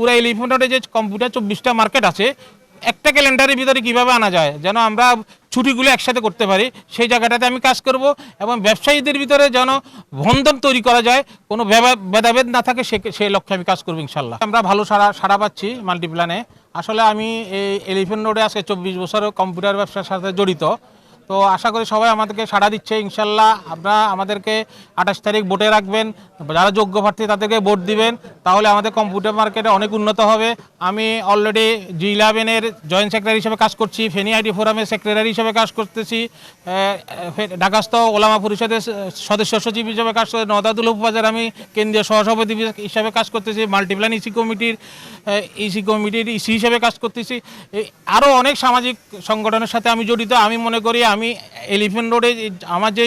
পুরো এলিফেন্ট যে কম্পিউটার চব্বিশটা মার্কেট আছে, একটা ক্যালেন্ডারের ভিতরে কীভাবে আনা যায়, যেন আমরা ছুটিগুলো একসাথে করতে পারি, সেই জায়গাটাতে আমি কাজ করব এবং ব্যবসায়ীদের ভিতরে যেন বন্ধন তৈরি করা যায়, কোনো ভেদাভেদ না থাকে, সে সেই লক্ষ্যে আমি কাজ করব ইনশাল্লাহ আমরা ভালো সারা সারা পাচ্ছি মাল্টিপ্ল্যানে। আসলে আমি এই এলিফেন্ট রোডে আজকে চব্বিশ বছর কম্পিউটার ব্যবসার সাথে জড়িত। তো আশা করি সবাই আমাদেরকে সাড়া দিচ্ছে, ইনশাল্লাহ। আপনারা আমাদেরকে আঠাশ তারিখ ভোটে রাখবেন, যারা যোগ্য প্রার্থী তাদেরকে ভোট দিবেন, তাহলে আমাদের কম্পিউটার মার্কেটে অনেক উন্নত হবে। আমি অলরেডি জি ইলেভেনের জয়েন্ট সেক্রেটারি হিসেবে কাজ করছি, ফেনী আইটি ফোরামের সেক্রেটারি হিসেবে কাজ করতেছি ঢাকাস্থ ওলামা পরিষদের সদস্য সচিব হিসেবে কাজ করে নদাদুল উপবাজার আমি কেন্দ্রীয় সহসভাপতি হিসাবে কাজ করতেছি মাল্টিপ্ল্যান ইসি কমিটির ইসি কমিটির ইসি হিসেবে কাজ করতেছি। আরও অনেক সামাজিক সংগঠনের সাথে আমি জড়িত, আমি মনে করি আমি এলিফেন্ট রোডে আমার যে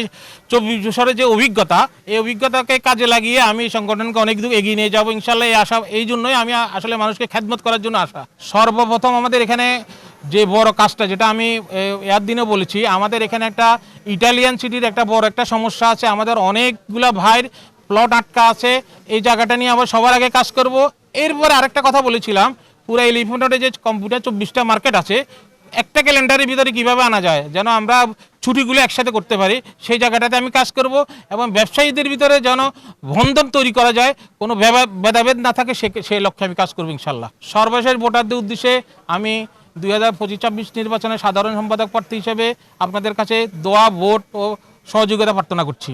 চব্বিশ বছরের যে অভিজ্ঞতা, এই অভিজ্ঞতাকে কাজে লাগিয়ে আমি সংগঠনকে অনেক দূর এগিয়ে নিয়ে যাব ইনশাল্লাহ, এই আশা, এই জন্যই আমি আসলে মানুষকে খেদমত করার জন্য আসা। সর্বপ্রথম আমাদের এখানে যে বড় কাজটা, যেটা আমি এর দিনে বলেছি, আমাদের এখানে একটা ইটালিয়ান সিটির একটা বড় একটা সমস্যা আছে। আমাদের অনেকগুলা ভাইয়ের প্লট আটকা আছে। এই জায়গাটা নিয়ে আবার সবার আগে কাজ করব। এরপরে আরেকটা কথা বলেছিলাম, পুরো এলিফেন্ট রোডে যে কম্পিউটার চব্বিশটা মার্কেট আছে একটা ক্যালেন্ডারের ভিতরে কীভাবে আনা যায়? যেন আমরা ছুটিগুলো একসাথে করতে পারি, সেই জায়গাটাতে আমি কাজ করব এবং ব্যবসায়ীদের ভিতরে যেন বন্ধন তৈরি করা যায়, কোনো ভেদাভেদ না থাকে, সে সেই লক্ষ্যে আমি কাজ করব ইনশাল্লাহ সর্বশেষ ভোটারদের উদ্দেশ্যে আমি দুই হাজার পঁচিশ ছাব্বিশ নির্বাচনে সাধারণ সম্পাদক প্রার্থী হিসেবে আপনাদের কাছে দোয়া, ভোট ও সহযোগিতা প্রার্থনা করছি।